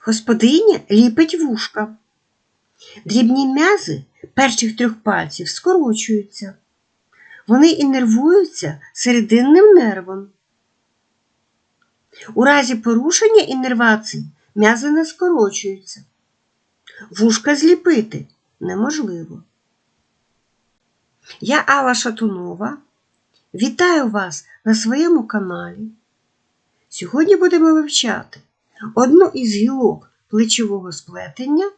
Господиня ліпить вушка. Дрібні м'язи перших трьох пальців скорочуються. Вони іннервуються серединним нервом. У разі порушення іннервації м'язи не скорочуються. Вушка зліпити неможливо. Я Алла Шатунова. Вітаю вас на своєму каналі. Сьогодні будемо вивчати одну із гілок плечового сплетення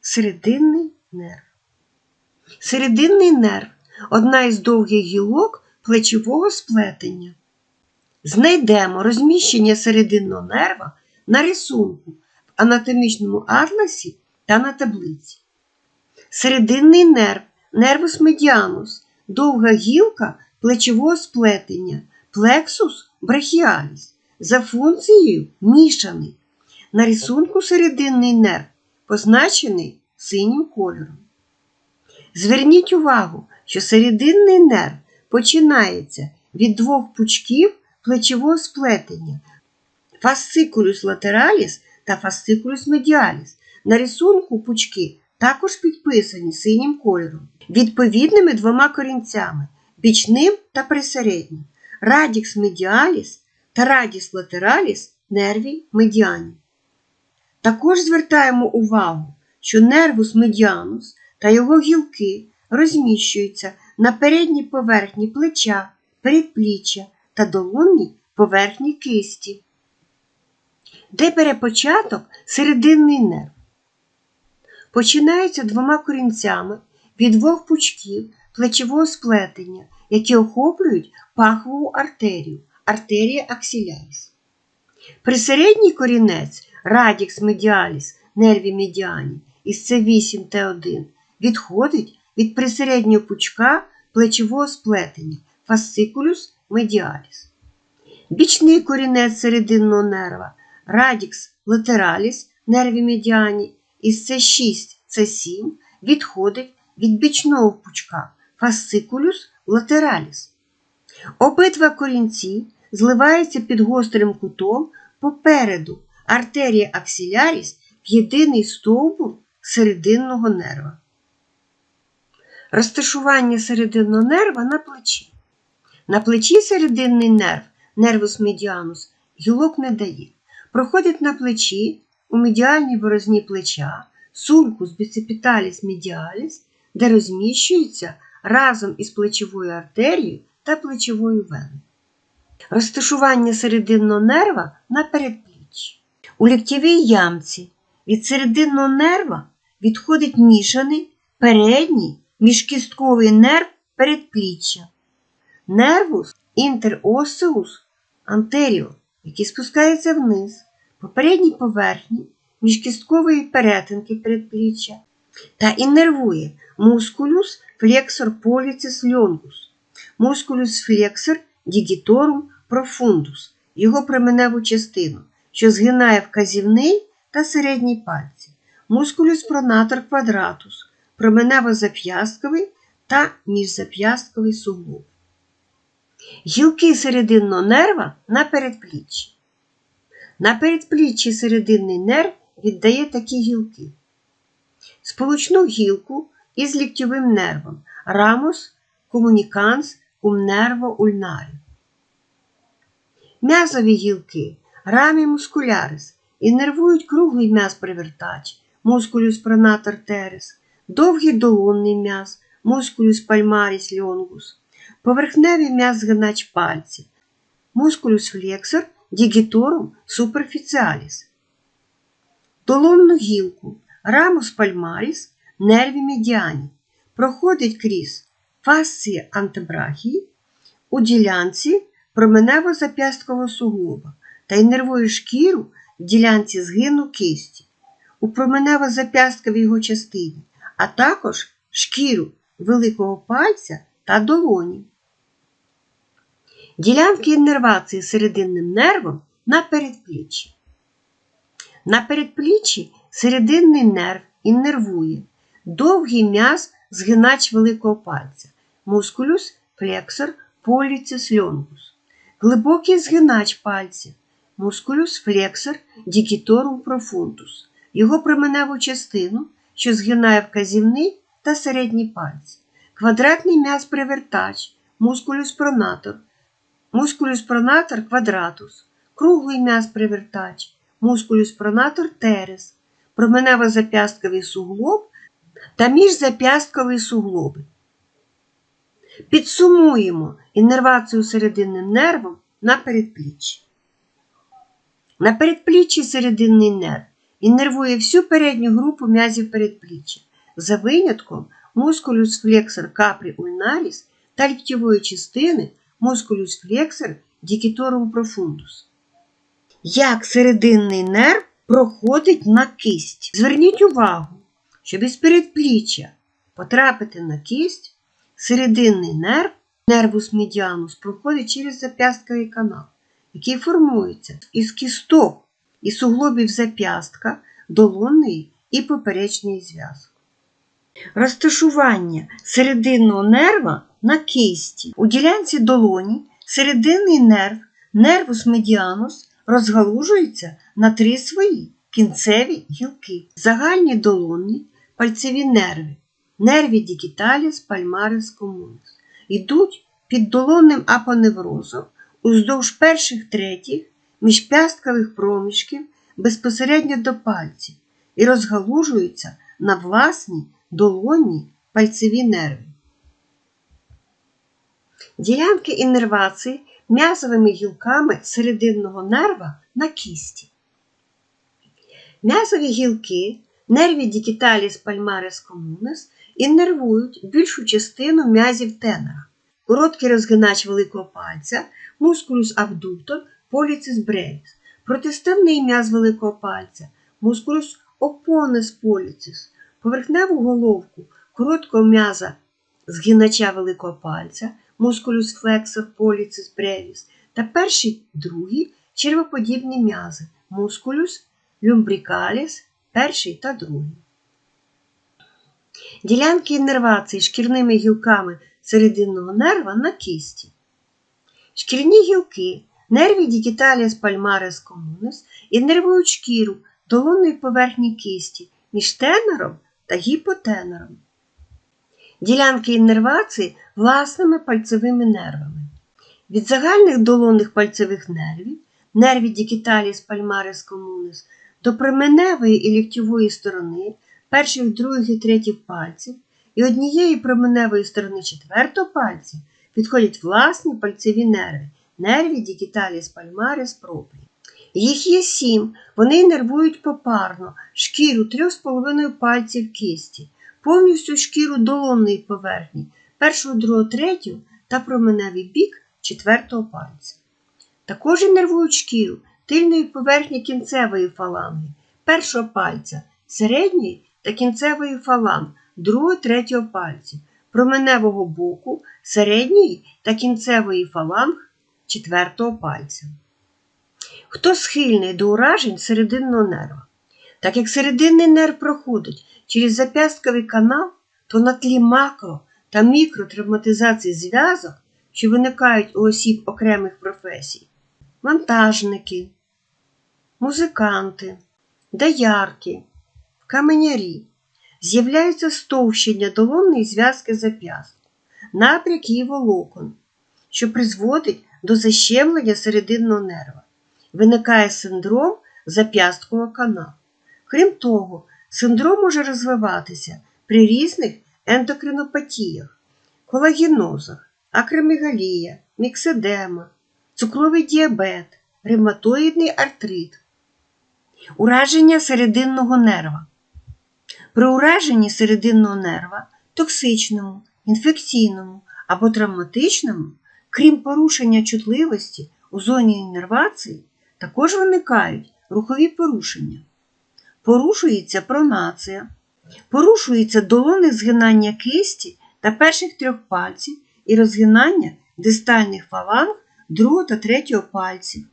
серединний нерв. Серединний нерв одна із довгих гілок плечового сплетення. Знайдемо розміщення серединного нерва на рисунку в анатомічному атласі та на таблиці. Серединний нерв нервус медіанус, довга гілка плечового сплетення, плексус брахіаліс, за функцією мішаний. На рисунку серединний нерв позначений синім кольором. Зверніть увагу, що серединний нерв починається від двох пучків плечового сплетення фасцикулюс латераліс та фасцикулюс медіаліс. На рисунку пучки також підписані синім кольором, відповідними двома корінцями бічним та присереднім, радікс медіаліс радіс латераліс нерві медіані. Також звертаємо увагу, що нервус медіанус та його гілки розміщуються на передній поверхні плеча, передпліччя та долонній поверхні кисті. Де бере початок серединний нерв? Починається двома корінцями від двох пучків плечового сплетення, які охоплюють пахову артерію, артерія аксіляріс. Присередній корінець радікс медіаліс нерві медіані із С8 Т1 відходить від присереднього пучка плечового сплетення фасцикулюс медіаліс. Бічний корінець серединного нерва радікс латераліс нерві медіані із С6 С7 відходить від бічного пучка фасцикулюс латераліс. Обидва корінці зливаються під гострим кутом попереду артерія аксіляріс в єдиний стовбур серединного нерва. Розташування серединного нерва на плечі. На плечі серединний нерв, нервус медіанус, гілок не дає. Проходить на плечі у медіальній борозні плеча, сулькус біцепіталіс медіаліс, де розміщується разом із плечовою артерією та плечовою веною. Розташування серединного нерва на передпліччі. У ліктєвій ямці від серединного нерва відходить мішаний передній міжкістковий нерв передпліччя. Нервус інтеросеус антеріо, який спускається вниз по передній поверхні міжкісткової перетинки передпліччя та іннервує мускулюс флексор поліцис льонгус, мускулюс флексор дігіторум профундус, його променеву частину, що згинає вказівний та середній пальці, мускулюс пронатор квадратус, променево-зап'ястковий та міжзап'ястковий суглоб. Гілки серединного нерва на передпліччі. На передпліччі серединний нерв віддає такі гілки. Сполучну гілку із ліктьовим нервом рамус комуніканс ум нерво ульнарі. М'язові гілки рамі мускулярис іннервують круглий м'яз привертач, мускулюс пронатор терес, довгий долонний м'яз, мускулюс пальмаріс льонгус, поверхневий м'яз згинач пальців, мускулюс флексор дігіторум суперфіціаліс. Долонну гілку рамус пальмаріс нерві медіані проходить крізь фасції антебрахії у ділянці променево-зап'ясткового суглоба та іннервує шкіру в ділянці згину кисті, у променево-зап'ястковій його частині, а також шкіру великого пальця та долоні. Ділянки іннервації серединним нервом на передпліччі. На передпліччі серединний нерв іннервує довгий м'яз згинач великого пальця, мускулюс флексор поліцис льонгус, глибокий згинач пальців, мускулюс флексор дікіторум профунтус, його променеву частину, що згинає вказівний та середній пальці, квадратний м'яз привертач, мускулюс пронатор, мускулюс пронатор квадратус, круглий м'яз привертач, мускулюс пронатор терес, променево зап'ястковий суглоб та міжзап'ястковий суглоби. Підсумуємо іннервацію серединним нервом на передпліччі. На передпліччі серединний нерв іннервує всю передню групу м'язів передпліччя, за винятком мускулюс флексор капрі ульнаріс та ліктьової частини мускулюс флексор дікіторум профундус. Як серединний нерв проходить на кисть? Зверніть увагу, щоб із передпліччя потрапити на кисть, серединний нерв, нервус медіанус, проходить через зап'ястковий канал, який формується із кісток і суглобів зап'ястка, долонної і поперечної зв'язки. Розташування серединного нерва на кисті. У ділянці долоні серединний нерв, нервус медіанус, розгалужується на три свої кінцеві гілки. Загальні долонні пальцеві нерви, нерві дікіталіс, пальмарис, комунус. Йдуть під долонним апоневрозом уздовж перших третіх міжпясткових проміжків безпосередньо до пальців і розгалужуються на власні долонні пальцеві нерви. Ділянки іннервації м'язовими гілками серединного нерва на кісті. М'язові гілки нерві дікіталіс пальмарис комунес іннервують більшу частину м'язів тенера, короткий розгинач великого пальця, мускулюс абдуктор, поліцис бревіс, протиставний м'яз великого пальця, мускулюс опонес поліцис, поверхневу головку короткого м'яза згинача великого пальця, мускулюс флексор поліцис бревіс та перший другий червоподібні м'язи, мускулюс люмбрікаліс, перший та другий. Ділянки іннервації шкірними гілками серединного нерва на кісті. Шкірні гілки, нерві дікіталіс пальмарис комунус іннервують шкіру долонної поверхні кисті між тенором та гіпотенором. Ділянки іннервації власними пальцевими нервами. Від загальних долонних пальцевих нервів, нерві дікіталіс пальмарис комунус, до променевої і ліктьової сторони перших, других і третіх пальців і однієї променевої сторони четвертого пальця підходять власні пальцеві нерви, нерві дікіталіс пальмарис пропрі. Їх є сім, вони нервують попарно шкіру 3,5 пальців кисті, повністю шкіру долонної поверхні, першого, другого, третього та променевий бік четвертого пальця. Також нервують шкіру тильної поверхні кінцевої фаланги, першого пальця, середньої та кінцевої фаланг, другого, третього пальців, променевого боку, середньої та кінцевої фаланг четвертого пальця. Хто схильний до уражень серединного нерва? Так як серединний нерв проходить через зап'ястковий канал, то на тлі макро та мікротравматизації зв'язок, що виникають у осіб окремих професій, монтажники, музиканти, доярки, каменярі, з'являються стовщення долонної зв'язки зап'ястку, напряк її волокон, що призводить до защемлення серединного нерва. Виникає синдром зап'ясткового каналу. Крім того, синдром може розвиватися при різних ендокринопатіях, колагенозах, акромегалія, мікседема, цукровий діабет, ревматоїдний артрит, ураження серединного нерва. При ураженні серединного нерва токсичному, інфекційному або травматичному, крім порушення чутливості у зоні іннервації, також виникають рухові порушення. Порушується пронація, порушується долоне згинання кисті та перших трьох пальців і розгинання дистальних фаланг другого та третього пальців.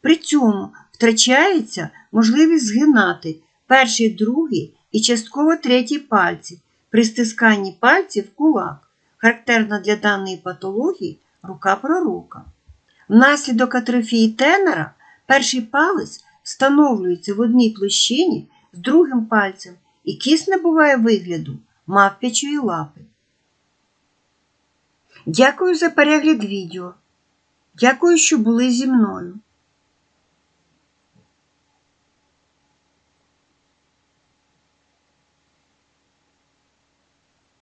При цьому втрачається можливість згинати перший, другий і частково третій пальці при стисканні пальців в кулак, характерна для даної патології рука пророка. Внаслідок атрофії тенера Перший палець встановлюється в одній площині з другим пальцем, і кість набуває вигляду мавпячої лапи. Дякую за перегляд відео. Дякую, що були зі мною.